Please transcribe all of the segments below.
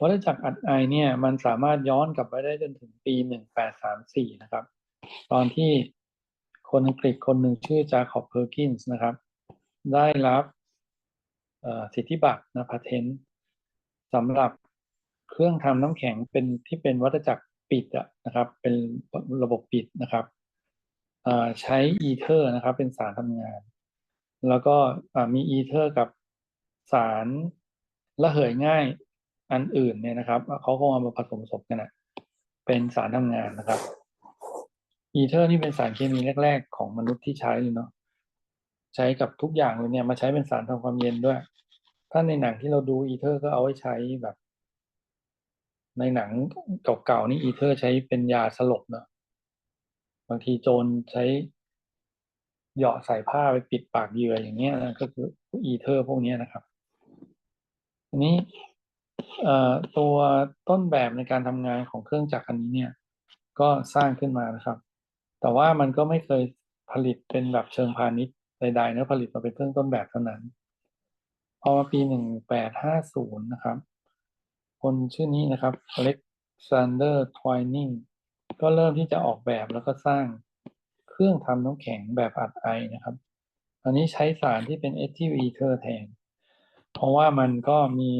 วัฏจักรอัดไอเนี่ยมันสามารถย้อนกลับไปได้จนถึงปีหนึ่งแปดสามสี่นะครับ ตอนที่คนอังกฤษคนหนึ่งชื่อจาคอบเพอร์กินส์นะครับ ได้รับสิทธิบัตรนะพาเทนต์สำหรับเครื่องทำน้ำแข็งเป็นที่เป็นวัฏจักรปิดอะนะครับ เป็นระบบปิดนะครับใช้อีเทอร์นะครับ เป็นสารทำงาน แล้วก็มีอีเทอร์กับสารระเหยง่าย อันอื่นเนี่ยนะครับเขาคงเอามาผสมผสมกันนะเป็นสารทำงานนะครับอีเทอร์นี่เป็นสารเคมีแรก ๆ ของมนุษย์ที่ใช้เลยเนาะใช้กับทุกอย่างเลยเนี่ยมาใช้เป็นสารทำความเย็นด้วย ถ้าในหนังที่เราดูอีเทอร์ก็เอาไว้ใช้แบบ ในหนังเก่าๆนี่อีเทอร์ใช้เป็นยาสลบเนาะบางทีโจรใช้เหยาะใส่ผ้าไปปิดปากเหยื่ออย่างเงี้ยนะก็คืออีเทอร์พวกนี้นะครับอันนี้ ตัวต้นแบบในการทำงานของเครื่องจักรอันนี้เนี่ย ก็สร้างขึ้นมานะครับ แต่ว่ามันก็ไม่เคยผลิตเป็นแบบเชิงพาณิชย์ใดๆนะผลิตมาเป็นเครื่องต้นแบบเท่านั้น พอมาปีหนึ่งแปดห้าศูนย์นะครับ คนชื่อนี้นะครับอเล็กซานเดอร์ทวายนิงก็เริ่มที่จะออกแบบแล้วก็สร้างเครื่องทำน้ำแข็งแบบอัดไอนะครับ อันนี้ใช้สารที่เป็นเอทิลีเทอร์แทน เพราะว่ามันก็มี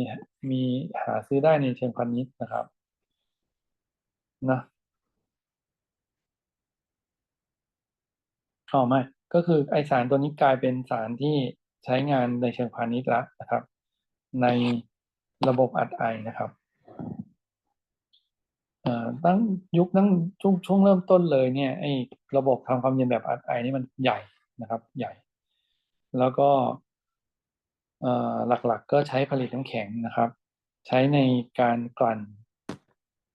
มีหาซื้อได้ในเชิงพาณิชย์นะครับนะอ๋อไม่ก็คือไอสารตัวนี้กลายเป็นสารที่ใช้งานในเชิงพาณิชย์แล้วนะครับ ในระบบอัดไอนะครับตั้งยุคตั้งช่วงช่วงเริ่มต้นเลยเนี่ยไอ้ระบบทำความเย็นแบบอัดไอนี่มันใหญ่นะครับ ใหญ่ แล้วก็ หลักๆ ก็ใช้ผลิตน้ำแข็งนะครับ ใช้ในการกลั่น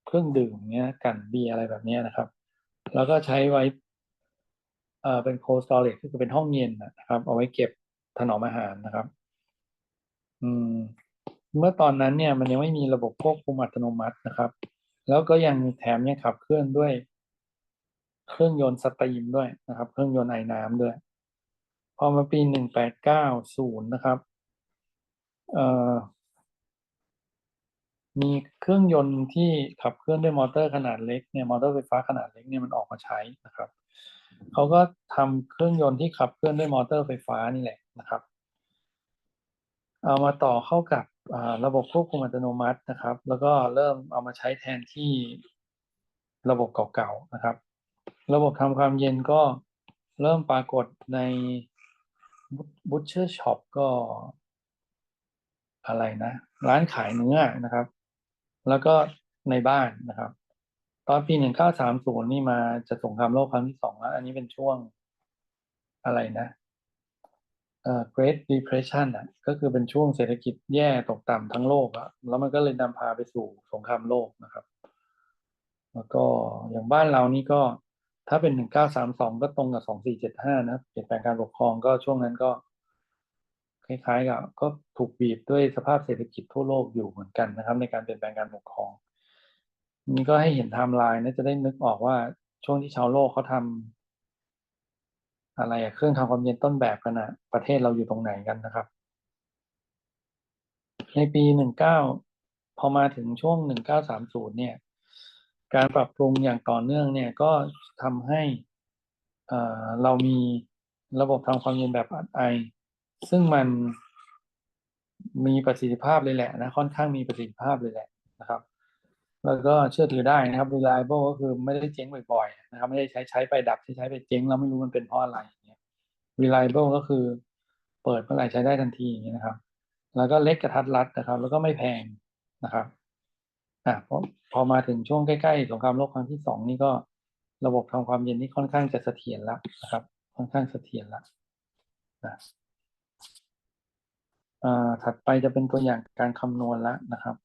เครื่องดื่มเนี้ยกลั่นเบียร์อะไรแบบนี้นะครับ แล้วก็ใช้ไว้เป็นโคสตอเรจก็คือเป็นห้องเย็นนะครับ เอาไว้เก็บถนอมอาหารนะครับ อืม เมื่อตอนนั้นเนี่ยมันยังไม่มีระบบควบคุมอัตโนมัตินะครับ แล้วก็ยังแถมยังขับเคลื่อนด้วย เครื่องยนต์สตรีมด้วยนะครับ เครื่องยนต์ไอ้น้ำด้วย พอมาปีหนึ่งแปดเก้าศูนย์นะครับ มีเครื่องยนต์ที่ขับเคลื่อนด้วยมอเตอร์ขนาดเล็กเนี่ยมอเตอร์ไฟฟ้าขนาดเล็กเนี่ยมันออกมาใช้นะครับเขาก็ทำเครื่องยนต์ที่ขับเคลื่อนด้วยมอเตอร์ไฟฟ้านี่แหละนะครับ เอามาต่อเข้ากับระบบควบคุมอัตโนมัตินะครับ แล้วก็เริ่มเอามาใช้แทนที่ระบบเก่าๆนะครับ ระบบทำความเย็นก็เริ่มปรากฏในบูชเชอร์ช็อปก็ อะไรนะ ร้านขายเนื้อนะครับ แล้วก็ในบ้านนะครับ ตอนปีหนึ่งเก้าสามศูนย์นี่มาจะสงครามโลกครั้งที่สองแล้ว อันนี้เป็นช่วงอะไรนะเอ่อ Great Depression อะ ก็คือเป็นช่วงเศรษฐกิจแย่ตกต่ำทั้งโลกอะแล้วมันก็เลยนำพาไปสู่สงครามโลกนะครับ แล้วก็อย่างบ้านเรานี่ก็ถ้าเป็นหนึ่งเก้าสามสองก็ตรงกับสองสี่เจ็ดห้านะเปลี่ยนแปลงการปกครองก็ช่วงนั้นก็ คล้ายๆกับก็ถูกบีบด้วยสภาพเศรษฐกิจทั่วโลกอยู่เหมือนกันนะครับ ในการเปลี่ยนแปลงการปกครองนี่ก็ให้เห็นไทม์ไลน์นะจะได้นึกออกว่าช่วงที่ชาวโลกเขาทำอะไรเครื่องทำความเย็นต้นแบบกันนะประเทศเราอยู่ตรงไหนกันนะครับ ในปีหนึ่งเก้าพอมาถึงช่วงหนึ่งเก้าสามศูนย์เนี่ย การปรับปรุงอย่างต่อเนื่องเนี่ยก็ทำให้เรามีระบบทำความเย็นแบบอัดไอ ซึ่งมันมีประสิทธิภาพเลยแหละนะค่อนข้างมีประสิทธิภาพเลยแหละนะครับ แล้วก็เชื่อถือได้นะครับ reliable ก็คือไม่ได้เจ๊งบ่อยๆนะครับ ไม่ได้ใช้ใช้ไปดับใช้ใช้ไปเจ๊งแล้วไม่รู้มันเป็นเพราะอะไรอย่างเงี้ย reliable ก็คือเปิดเมื่อไหร่ใช้ได้ทันทีอย่างเงี้ยนะครับ แล้วก็เล็กกระทัดรัดนะครับ แล้วก็ไม่แพงนะครับอะพอพอมาถึงช่วงใกล้ๆสงครามโลกครั้งที่สองนี่ก็ระบบทำความเย็นนี่ค่อนข้างจะเสถียรแล้วนะครับ ค่อนข้างเสถียรแล้วนะ ถัดไปจะเป็นตัวอย่างการคำนวณแล้วนะครับ